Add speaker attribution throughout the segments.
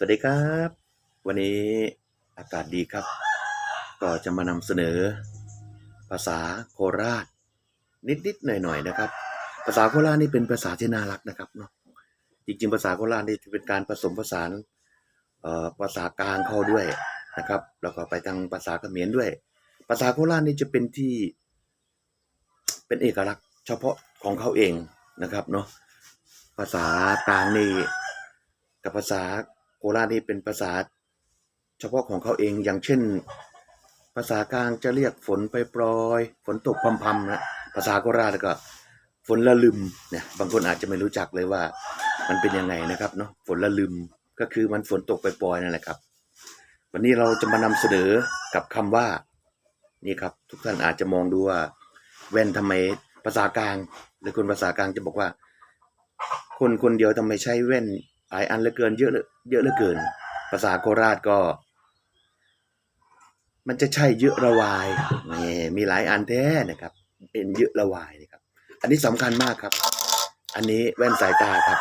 Speaker 1: สวัสดีครับ วันนี้อากาศดีครับ ก็จะมานำเสนอ ภาษาโคราช นิดๆหน่อยๆนะครับ ภาษาโคราชนี่เป็นภาษาที่น่ารักนะครับเนาะจริงๆภาษาโคราชนี่จะเป็นการผสมผสานภาษากลางเข้าด้วยนะครับ แล้วก็ไปทางภาษาเขมรด้วย ภาษาโคราชนี่จะเป็นที่เป็นเอกลักษณ์ เฉพาะของเขาเองนะครับเนาะภาษากลางนี่กับภาษา โคราชนี่เป็นภาษา เฉพาะของเขาเองอย่างเช่น ภาษากลางจะเรียกฝนไปปลอยฝนตกพรำๆนะภาษาโคราชก็ฝนละลึมเนี่ยบางคนอาจจะไม่รู้จักเลยว่า มันเป็นยังไงนะครับเนาะฝนละลึมก็คือมันฝนตกไปปลอยนั่นแหละครับ วันนี้เราจะมานำเสนอกับคำว่านี่ครับ ทุกท่านอาจจะมองดูว่าแว่นทำไมภาษากลางหรือคนภาษากลางจะบอกว่า คนคนเดียวทำไมใช้แว่น หลายอันเหลือเกินเยอะเลือเยอะเหลือเกิน ภาษาโคราชก็ มันจะใช่เยอะระวายนี่มีหลายอันแท้นะครับ เป็นเยอะระวายนะครับ อันนี้สำคัญมากครับ อันนี้แว่นสายตาครับ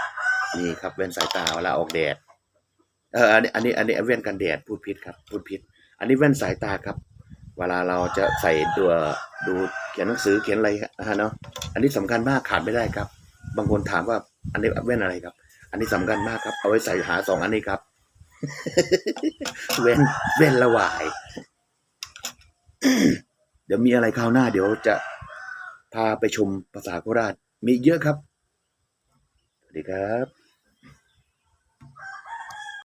Speaker 1: นี่ครับแว่นสายตาเวลาออกแดดเอออันนี้อันนี้อันนี้แว่นกันแดดพูดผิดครับพูดผิด อันนี้แว่นสายตาครับ เวลาเราจะใส่ตัวดูเขียนหนังสือเขียนอะไรนะฮะเนาะอันนี้สำคัญมากขาดไม่ได้ครับ บางคนถามว่าอันนี้แว่นอะไรครับ อันนี้สำคัญมากครับ เอาไว้ใส่หาสองอันนี้ครับ เว้นเว้นละวาย เดี๋ยวมีอะไรคราวหน้า เดี๋ยวจะพาไปชมภาษาโคราชมีเยอะครับ สวัสดีครับ